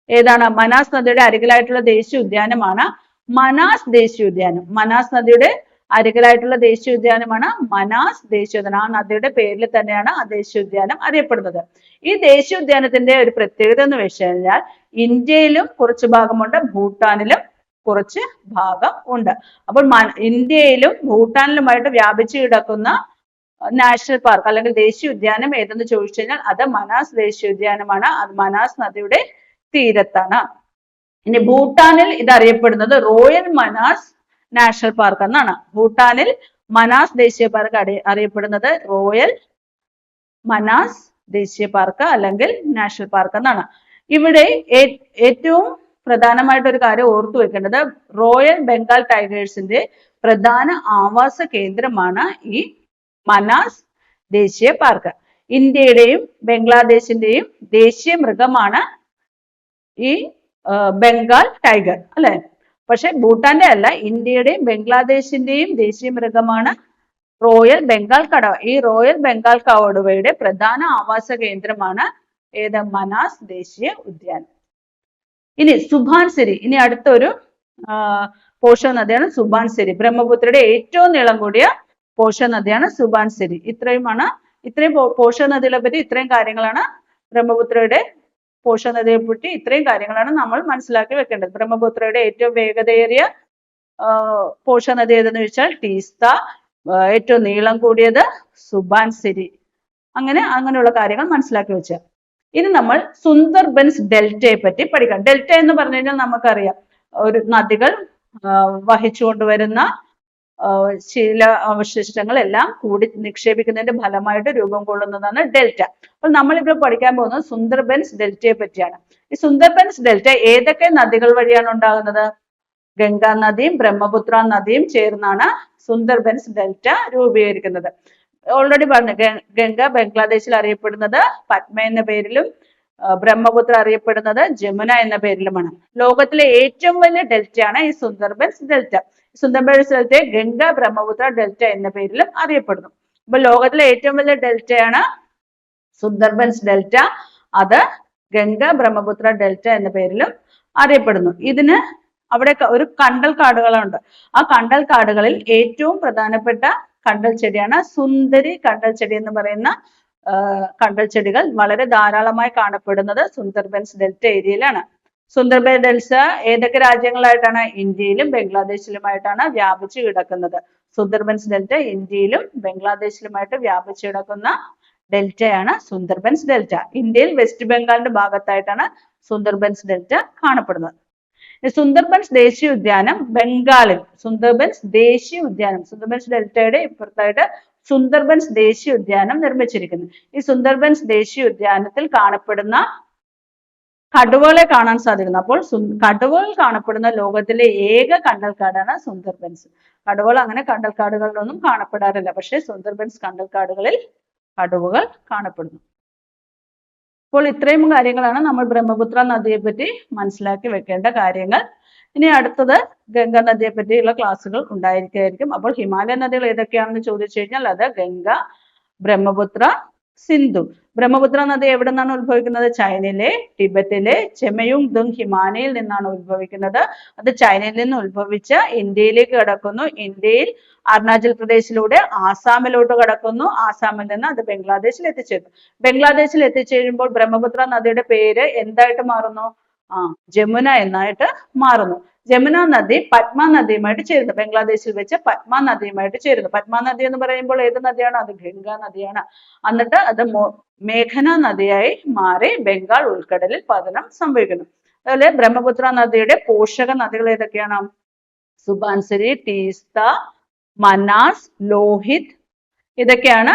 ഏതാണ്? മനാസ് നദിയുടെ അരികിലായിട്ടുള്ള ദേശീയ ഉദ്യാനമാണ് മനാസ് ദേശീയ ഉദ്യാനം. മനാസ് നദിയുടെ അരികിലായിട്ടുള്ള ദേശീയ ഉദ്യാനമാണ് മനാസ് ദേശീയ ഉദ്യാനം. ആ നദിയുടെ പേരിൽ തന്നെയാണ് ആ ദേശീയ ഉദ്യാനം അറിയപ്പെടുന്നത്. ഈ ദേശീയ ഉദ്യാനത്തിന്റെ ഒരു പ്രത്യേകത എന്ന് വെച്ച് കഴിഞ്ഞാൽ ഇന്ത്യയിലും കുറച്ച് ഭാഗമുണ്ട് ഭൂട്ടാനിലും കുറച്ച് ഭാഗം ഉണ്ട്. അപ്പോൾ ഇന്ത്യയിലും ഭൂട്ടാനിലുമായിട്ട് വ്യാപിച്ചു കിടക്കുന്ന നാഷണൽ പാർക്ക് അല്ലെങ്കിൽ ദേശീയ ഉദ്യാനം ഏതെന്ന് ചോദിച്ചു കഴിഞ്ഞാൽ അത് മനാസ് ദേശീയ ഉദ്യാനമാണ്. അത് മനാസ് നദിയുടെ തീരത്താണ്. ഇനി ഭൂട്ടാനിൽ ഇത് അറിയപ്പെടുന്നത് റോയൽ മനാസ് നാഷണൽ പാർക്ക് എന്നാണ്. ഭൂട്ടാനിൽ മനാസ് ദേശീയ പാർക്ക് അടി- അറിയപ്പെടുന്നത് റോയൽ മനാസ് ദേശീയ പാർക്ക് അല്ലെങ്കിൽ നാഷണൽ പാർക്ക് എന്നാണ്. ഇവിടെ ഏറ്റവും പ്രധാനമായിട്ട് ഒരു കാര്യം ഓർത്തു വെക്കേണ്ടത് റോയൽ ബംഗാൾ ടൈഗേഴ്സിന്റെ പ്രധാന ആവാസ കേന്ദ്രമാണ് ഈ മനാസ് ദേശീയ പാർക്ക്. ഇന്ത്യയുടെയും ബംഗ്ലാദേശിന്റെയും ദേശീയ മൃഗമാണ് ഈ ബംഗാൾ ടൈഗർ അല്ലെ? പക്ഷെ ഭൂട്ടാന്റെ അല്ല ഇന്ത്യയുടെയും ബംഗ്ലാദേശിന്റെയും ദേശീയ മൃഗമാണ് റോയൽ ബംഗാൾ കടവ. ഈ റോയൽ ബംഗാൾ കടവയുടെ പ്രധാന ആവാസ കേന്ദ്രമാണ് ഏത്? മനാസ് ദേശീയ ഉദ്യാനം. ഇനി സുഭാൻസിരി ഇനി അടുത്തൊരു പോഷ നദിയാണ് സുബാൻസിരി ബ്രഹ്മപുത്രയുടെ ഏറ്റവും നീളം കൂടിയ പോഷ നദിയാണ് സുബാൻസിരി ഇത്രയുമാണ് ഇത്രയും പോഷ നദികളെ പറ്റി ഇത്രയും കാര്യങ്ങളാണ് ബ്രഹ്മപുത്രയുടെ പോഷക നദിയെ പറ്റി ഇത്രയും കാര്യങ്ങളാണ് നമ്മൾ മനസ്സിലാക്കി വെക്കേണ്ടത്. ബ്രഹ്മപുത്രയുടെ ഏറ്റവും വേഗതയേറിയ പോഷക നദി ഏതെന്ന് വെച്ചാൽ ടീസ്ത ഏറ്റവും നീളം കൂടിയത് സുബാൻസിരി അങ്ങനെ അങ്ങനെയുള്ള കാര്യങ്ങൾ മനസ്സിലാക്കി വെച്ച. ഇനി നമ്മൾ സുന്ദർബൻസ് ഡെൽറ്റയെ പറ്റി പഠിക്കാം. ഡെൽറ്റ എന്ന് പറഞ്ഞു കഴിഞ്ഞാൽ നമുക്കറിയാം. ഒരു നദികൾ ആ, വഹിച്ചുകൊണ്ടുവരുന്ന ആ, ശീല അവശിഷ്ടങ്ങളെല്ലാം കൂടി നിക്ഷേപിക്കുന്നതിന്റെ ഫലമായിട്ട് രൂപം കൊള്ളുന്നതാണ് ഡെൽറ്റ. അപ്പോൾ നമ്മളിപ്പോൾ പഠിക്കാൻ പോകുന്നത് സുന്ദർബൻസ് ഡെൽറ്റയെ പറ്റിയാണ്. ഈ സുന്ദർബൻസ് ഡെൽറ്റ ഏതൊക്കെ നദികൾ വഴിയാണ് ഉണ്ടാകുന്നത്? ഗംഗാ നദിയും ബ്രഹ്മപുത്ര നദിയും ചേർന്നാണ് സുന്ദർബൻസ് ഡെൽറ്റ രൂപീകരിക്കുന്നത്. ഓൾറെഡി പറഞ്ഞു ഗംഗ ബംഗ്ലാദേശിൽ അറിയപ്പെടുന്നത് പത്മ എന്ന പേരിലും ബ്രഹ്മപുത്ര അറിയപ്പെടുന്നത് ജമുന എന്ന പേരിലുമാണ്. ലോകത്തിലെ ഏറ്റവും വലിയ ഡെൽറ്റയാണ് ഈ സുന്ദർബൻസ് ഡെൽറ്റ. സുന്ദർബൻസ് സ്ഥലത്തെ ഗംഗ ബ്രഹ്മപുത്ര ഡെൽറ്റ എന്ന പേരിലും അറിയപ്പെടുന്നു. അപ്പൊ ലോകത്തിലെ ഏറ്റവും വലിയ ഡെൽറ്റയാണ് സുന്ദർബൻസ് ഡെൽറ്റ. അത് ഗംഗ ബ്രഹ്മപുത്ര ഡെൽറ്റ എന്ന പേരിലും അറിയപ്പെടുന്നു. ഇതിന് അവിടെ ഒരു കണ്ടൽ കാടുകളുണ്ട്. ആ കണ്ടൽ കാടുകളിൽ ഏറ്റവും പ്രധാനപ്പെട്ട കണ്ടൽ ചെടിയാണ് സുന്ദരി കണ്ടൽ ചെടി എന്ന് പറയുന്ന കണ്ടൽ ചെടികൾ. വളരെ ധാരാളമായി കാണപ്പെടുന്നത് സുന്ദർബൻസ് ഡെൽറ്റ ഏരിയയിലാണ്. സുന്ദർബൻ ഡെൽറ്റ ഏതൊക്കെ രാജ്യങ്ങളായിട്ടാണ് ഇന്ത്യയിലും ബംഗ്ലാദേശിലുമായിട്ടാണ് വ്യാപിച്ചു കിടക്കുന്നത്? സുന്ദർബൻസ് ഡെൽറ്റ ഇന്ത്യയിലും ബംഗ്ലാദേശിലുമായിട്ട് വ്യാപിച്ചു കിടക്കുന്ന ഡെൽറ്റയാണ് സുന്ദർബൻസ് ഡെൽറ്റ. ഇന്ത്യയിൽ വെസ്റ്റ് ബംഗാളിന്റെ ഭാഗത്തായിട്ടാണ് സുന്ദർബൻസ് ഡെൽറ്റ കാണപ്പെടുന്നത്. സുന്ദർബൻസ് ദേശീയ ഉദ്യാനം ബംഗാളിൽ സുന്ദർബൻസ് ദേശീയ ഉദ്യാനം സുന്ദർബൻസ് ഡെൽറ്റയുടെ ഇപ്പുറത്തായിട്ട് സുന്ദർബൻസ് ദേശീയ ഉദ്യാനം നിർമ്മിച്ചിരിക്കുന്നു. ഈ സുന്ദർബൻസ് ദേശീയ ഉദ്യാനത്തിൽ കാണപ്പെടുന്ന കടുവകളെ കാണാൻ സാധിക്കുന്നു. അപ്പോൾ കടുവകൾ കാണപ്പെടുന്ന ലോകത്തിലെ ഏക കണ്ടൽക്കാടാണ് സുന്ദർബൻസ്. കടുവകൾ അങ്ങനെ കണ്ടൽക്കാടുകളിലൊന്നും കാണപ്പെടാറില്ല. പക്ഷേ സുന്ദർബൻസ് കണ്ടൽക്കാടുകളിൽ കടുവകൾ കാണപ്പെടുന്നു. അപ്പോൾ ഇത്രയും കാര്യങ്ങളാണ് നമ്മൾ ബ്രഹ്മപുത്ര നദിയെ പറ്റി മനസ്സിലാക്കി വെക്കേണ്ട കാര്യങ്ങൾ. ഇനി അടുത്തത് ഗംഗ നദിയെ പറ്റിയുള്ള ക്ലാസ്സുകൾ ഉണ്ടായിരിക്കായിരിക്കും. അപ്പോൾ ഹിമാലയ നദികൾ ഏതൊക്കെയാണെന്ന് ചോദിച്ചു കഴിഞ്ഞാൽ അത് ഗംഗ ബ്രഹ്മപുത്ര സിന്ധു. ബ്രഹ്മപുത്ര നദി എവിടെ നിന്നാണ് ഉത്ഭവിക്കുന്നത്? ചൈനയിലെ ടിബറ്റിലെ ചെമയുങ് ദുങ് ഹിമാനയിൽ നിന്നാണ് ഉത്ഭവിക്കുന്നത്. അത് ചൈനയിൽ നിന്ന് ഉത്ഭവിച്ച് ഇന്ത്യയിലേക്ക് കടക്കുന്നു. ഇന്ത്യയിൽ അരുണാചൽ പ്രദേശിലൂടെ ആസാമിലോട്ട് കടക്കുന്നു. ആസാമിൽ നിന്ന് അത് ബംഗ്ലാദേശിൽ എത്തിച്ചേരുന്നു. ബംഗ്ലാദേശിൽ എത്തിച്ചേരുമ്പോൾ ബ്രഹ്മപുത്ര നദിയുടെ പേര് എന്തായിട്ട് മാറുന്നു? ആ ജമുന എന്നായിട്ട് മാറുന്നു. ജമുന നദി പത്മ നദിയുമായിട്ട് ചേരുന്നു. ബംഗ്ലാദേശിൽ വെച്ച് പത്മ നദിയുമായിട്ട് ചേരുന്നു. പത്മ നദി എന്ന് പറയുമ്പോൾ ഏത് നദിയാണ്? അത് ഗംഗാ നദിയാണ്. എന്നിട്ട് അത് മേഘന നദിയായി മാറി ബംഗാൾ ഉൾക്കടലിൽ പതനം സംഭവിക്കുന്നു. അതുപോലെ ബ്രഹ്മപുത്ര നദിയുടെ പോഷക നദികൾ ഏതൊക്കെയാണ്? സുബാൻസരി ടീസ്ത മനാസ് ലോഹിത് ഇതൊക്കെയാണ്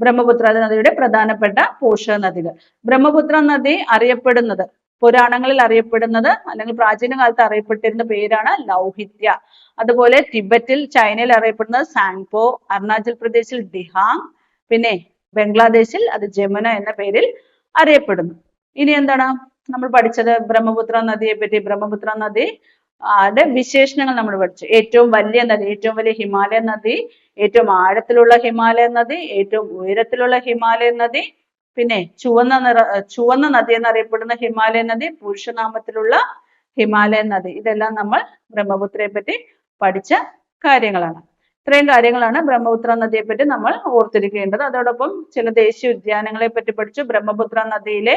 ബ്രഹ്മപുത്ര നദിയുടെ പ്രധാനപ്പെട്ട പോഷക നദികൾ. ബ്രഹ്മപുത്ര നദി അറിയപ്പെടുന്നത് പുരാണങ്ങളിൽ അറിയപ്പെടുന്നത് അല്ലെങ്കിൽ പ്രാചീന കാലത്ത് അറിയപ്പെട്ടിരുന്ന പേരാണ് ലൗഹിത്യ. അതുപോലെ ടിബറ്റിൽ ചൈനയിൽ അറിയപ്പെടുന്നത് സാങ്പോ അരുണാചൽ പ്രദേശിൽ ദിഹാങ് പിന്നെ ബംഗ്ലാദേശിൽ അത് ജമുന എന്ന പേരിൽ അറിയപ്പെടുന്നു. ഇനി എന്താണ് നമ്മൾ പഠിച്ചത്? ബ്രഹ്മപുത്ര നദിയെ പറ്റി. ബ്രഹ്മപുത്ര നദി ആടെ വിശേഷണങ്ങൾ നമ്മൾ പഠിച്ചു. ഏറ്റവും വലിയ നദി ഏറ്റവും വലിയ ഹിമാലയ നദി ഏറ്റവും ആഴത്തിലുള്ള ഹിമാലയ നദി ഏറ്റവും ഉയരത്തിലുള്ള ഹിമാലയ നദി പിന്നെ ചുവന്ന നിറ ചുവന്ന നദി എന്നറിയപ്പെടുന്ന ഹിമാലയൻ നദി പുരുഷനാമത്തിലുള്ള ഹിമാലയൻ നദി. ഇതെല്ലാം നമ്മൾ ബ്രഹ്മപുത്രയെ പറ്റി പഠിച്ച കാര്യങ്ങളാണ്. ഇത്രയും കാര്യങ്ങളാണ് ബ്രഹ്മപുത്ര നദിയെ പറ്റി നമ്മൾ ഓർത്തിരിക്കേണ്ടത്. അതോടൊപ്പം ചില ദേശീയ ഉദ്യാനങ്ങളെ പറ്റി പഠിച്ചു. ബ്രഹ്മപുത്ര നദിയിലെ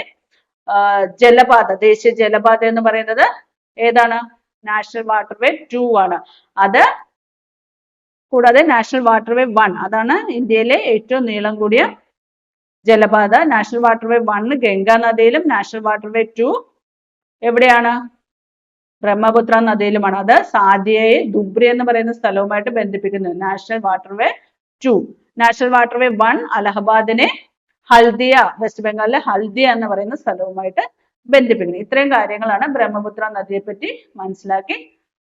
ജലപാത ദേശീയ ജലപാത എന്ന് പറയുന്നത് ഏതാണ്? നാഷണൽ വാട്ടർവേ ടു ആണ്. അത് കൂടാതെ നാഷണൽ വാട്ടർവേ വൺ. അതാണ് ഇന്ത്യയിലെ ഏറ്റവും നീളം കൂടിയ ജലപാത നാഷണൽ വാട്ടർവേ ഗംഗാ നദിയിലും നാഷണൽ വാട്ടർവേ ടു എവിടെയാണ്? ബ്രഹ്മപുത്ര നദിയിലുമാണ്. അത് സാദിയയെ ദുബ്രി എന്ന് പറയുന്ന സ്ഥലവുമായിട്ട് ബന്ധിപ്പിക്കുന്നത്. National waterway two national waterway one അലഹബാദിനെ Haldia west ബംഗാളിലെ ഹൽദിയ എന്ന് പറയുന്ന സ്ഥലവുമായിട്ട് ബന്ധിപ്പിക്കുന്നത് ഇത്രയും കാര്യങ്ങളാണ് ബ്രഹ്മപുത്ര നദിയെ പറ്റി മനസ്സിലാക്കി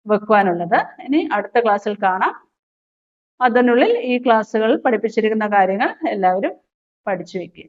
വെക്കുവാനുള്ളത്. ഇനി അടുത്ത ക്ലാസ്സിൽ കാണാം. അതിനുള്ളിൽ ഈ ക്ലാസ്സുകളിൽ പഠിപ്പിച്ചിരിക്കുന്ന കാര്യങ്ങൾ എല്ലാവരും പഠിച്ചു വെക്കുക